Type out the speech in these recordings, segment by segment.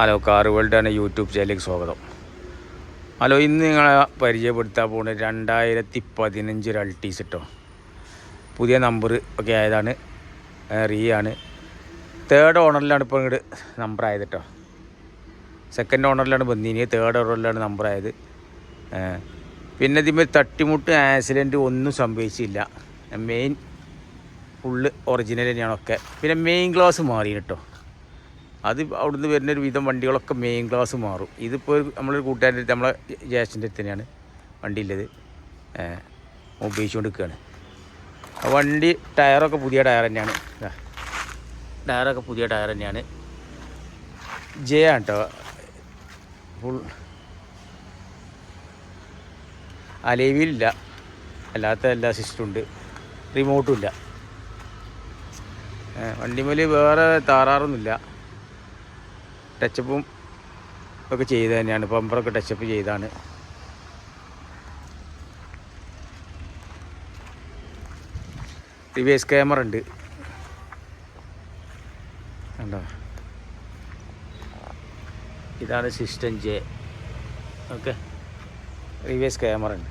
Hello car world ആണ് YouTube ചാനലിലേക്ക് സ്വാഗതം. ഹലോ ഇന്ന് നിങ്ങളെ പരിചയപ്പെടുത്താൻ പോകുന്നത് രണ്ടായിരത്തി പതിനഞ്ച് അൾട്ടീസ് കേട്ടോ പുതിയ നമ്പർ ഒക്കെ ആയതാണ് റീ ആണ്. തേർഡ് ഓണറിലാണ് ഇപ്പോൾ ഇങ്ങോട്ട് നമ്പർ ആയത് കേട്ടോ സെക്കൻഡ് ഓണറിലാണ് ബന്ദിനി തേർഡ് ഓണറിലാണ് നമ്പർ ആയത്. പിന്നെ ഇതിന്മേൽ തട്ടിമുട്ട് ആക്സിഡന്റ് ഒന്നും സംഭവിച്ചില്ല. മെയിൻ ഫുള്ള് ഒറിജിനൽ തന്നെയാണൊക്കെ പിന്നെ മെയിൻ ഗ്ലാസ് മാറി കേട്ടോ അത് അവിടുന്ന് വരുന്ന ഒരു വിധം വണ്ടികളൊക്കെ മെയിൻ ക്ലാസ് മാറും. ഇതിപ്പോൾ നമ്മളൊരു കൂട്ടുകാരന്റെ അടുത്ത് നമ്മളെ ജ്യേഷ്ഠന്റെ അടുത്ത് തന്നെയാണ് വണ്ടി ഉള്ളത് ഉപയോഗിച്ചുകൊണ്ട് നിൽക്കുകയാണ് വണ്ടി ടയറൊക്കെ പുതിയ ടയർ തന്നെയാണ്. ടയറൊക്കെ പുതിയ ടയർ തന്നെയാണ്. ജെ ആണ് കേട്ടോ ഫുൾ അലേവിയിലില്ല. അല്ലാത്ത എല്ലാ സിസ്റ്റം ഉണ്ട്. റിമോട്ടും ഇല്ല. വണ്ടിമേൽ വേറെ താറാറൊന്നുമില്ല. ടച്ചപ്പും ഒക്കെ ചെയ്ത് തന്നെയാണ്. പമ്പറൊക്കെ ടച്ചപ്പ് ചെയ്താണ്. റിവേഴ്സ് ക്യാമറ ഉണ്ട്. കണ്ടോ? ഇതാണ് സിസ്റ്റം ജെ. ഓക്കെ. റിവേഴ്സ് ക്യാമറ ഉണ്ട്.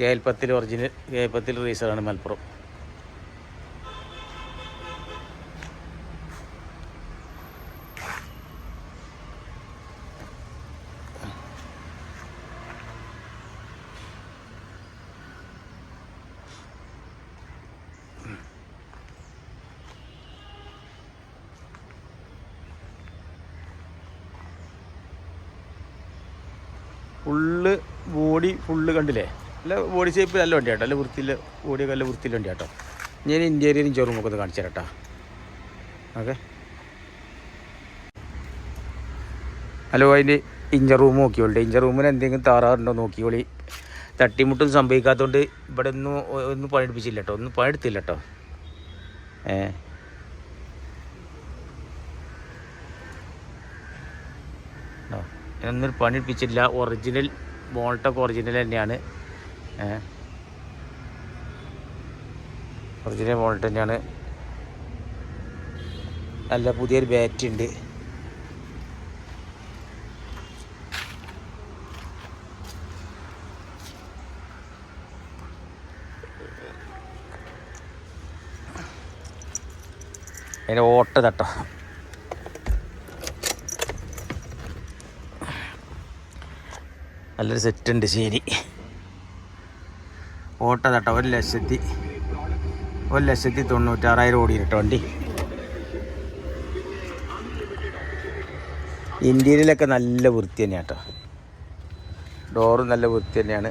കേൽപ്പത്തിൽ ഒറിജിനൽ കേൽപ്പത്തിൽ റീസറാണ് മലപ്പുറം. ഫുള്ള് ബോഡി ഫുള്ള് കണ്ടില്ലേ? നല്ല ബോഡി ഷേപ്പ് നല്ല വണ്ടി കേട്ടോ നല്ല വൃത്തിയിൽ ബോഡിയൊക്കെ നല്ല വൃത്തിയിൽ വണ്ടി കേട്ടോ ഞാൻ ഇന്റീരിയറും ചോറുമൊക്കെ ഒന്ന് കാണിച്ചു തരാം ഓക്കെ. ഹലോ അതിന്റെ ഇഞ്ചർ റൂം നോക്കിയോളി ഇഞ്ചർ റൂമിന് എന്തെങ്കിലും താറാറുണ്ടോ നോക്കിയോളി തട്ടിമുട്ടും സംഭവിക്കാത്തതുകൊണ്ട് ഇവിടെ ഒന്നും ഒന്നും പണിയെടുപ്പിച്ചില്ല കേട്ടോ. ഒന്നും പണിയെടുത്തില്ല കേട്ടോ. ഏ. ട്ടോ. പണി പണിയെടുപ്പിച്ചില്ല ഒറിജിനൽ ബോൾട്ടൊക്കെ ഒറിജിനൽ തന്നെയാണ്. ഒറിജിനൽ ബോൾട്ട് തന്നെയാണ്. നല്ല പുതിയൊരു ബാറ്റ് ഉണ്ട്. അതിന്റെ ഓട്ട തട്ടോ നല്ലൊരു സെറ്റ് ഉണ്ട് ശരി. ഓട്ടം തട്ടോ ഒരു ലക്ഷത്തി ഒരു ലക്ഷത്തി തൊണ്ണൂറ്റാറായിരം ഓടി കേട്ടോ വണ്ടി. ഇന്റീരിയലൊക്കെ നല്ല വൃത്തി തന്നെയാണ് കേട്ടോ ഡോറും നല്ല വൃത്തി തന്നെയാണ്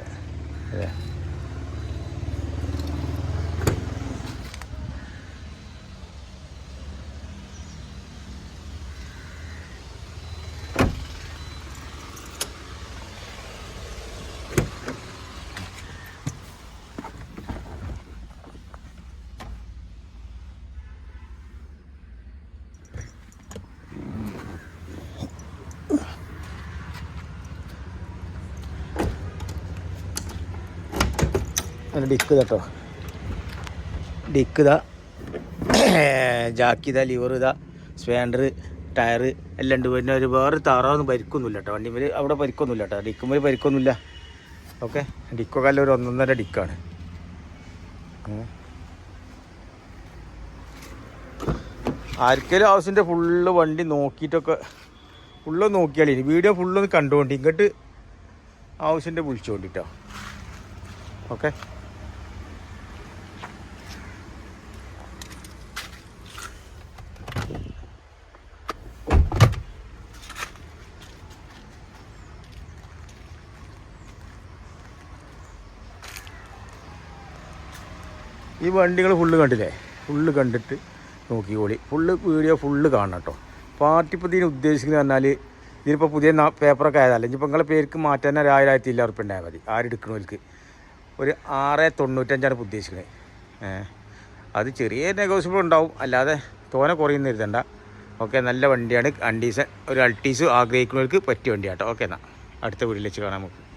അങ്ങനെ ഡിക്ക് കേട്ടോ ഡിക്ക് ഇതാ. ജാക്കി ഇതാ ലിവർ ഇതാ സ്പാൻഡർ ടയർ എല്ലാം ഉണ്ട്. പിന്നെ ഒരു വേറെ താറാവൊന്നും പരിക്കൊന്നുമില്ല കേട്ടോ വണ്ടി മേൽ അവിടെ പരിക്കൊന്നുമില്ല കേട്ടോ ഡിക്കുമ്പോൾ പരിക്കൊന്നുമില്ല ഓക്കെ? ഡിക്കൊക്കെ ഒരു ഒന്നൊന്നര ഡിക്കാണ്. ആർക്കെങ്കിലും ആവശ്യത്തിന്റെ ഫുള്ള് വണ്ടി നോക്കിയിട്ടൊക്കെ ഫുള്ള് നോക്കിയാലേ വീഡിയോ ഫുള്ളൊന്ന് കണ്ടുകൊണ്ട്. ഇങ്ങോട്ട് ആവശ്യത്തിന്റെ വിളിച്ചുകൊണ്ടിട്ടോ ഓക്കെ? ഈ വണ്ടികൾ ഫുള്ള് കണ്ടില്ലേ? ഫുള്ള് കണ്ടിട്ട് നോക്കിക്കോളി ഫുള്ള് വീഡിയോ ഫുള്ള് കാണണം കേട്ടോ. പാർട്ടി ഇപ്പോൾ ഉദ്ദേശിക്കുന്നത് പറഞ്ഞാൽ ഇതിനിപ്പോൾ പുതിയ പേപ്പറൊക്കെ ആയതല്ല? ഇനിയിപ്പോൾ നിങ്ങളെ പേർക്ക് മാറ്റാൻ ഒരു ആയിരം ആയിരത്തി ഇല്ല ഉറപ്പ് ഉണ്ടായാൽ മതി ആരെടുക്കണവർക്ക് ഒരു ആറ് തൊണ്ണൂറ്റഞ്ചാണ് ഇപ്പോൾ ഉദ്ദേശിക്കുന്നത് അത് ചെറിയ നെഗോസിബിൾ ഉണ്ടാവും. അല്ലാതെ തോനെ കുറയുന്ന ഇരുതണ്ട ഓക്കെ നല്ല വണ്ടിയാണ്. അണ്ടീസ് ഒരു അൾട്ടീസ് ആഗ്രഹിക്കുന്നവർക്ക് പറ്റിയ വണ്ടിയാട്ടോ. ഓക്കെ എന്നാൽ അടുത്ത വീട്ടിൽ വെച്ച് കാണാം നമുക്ക്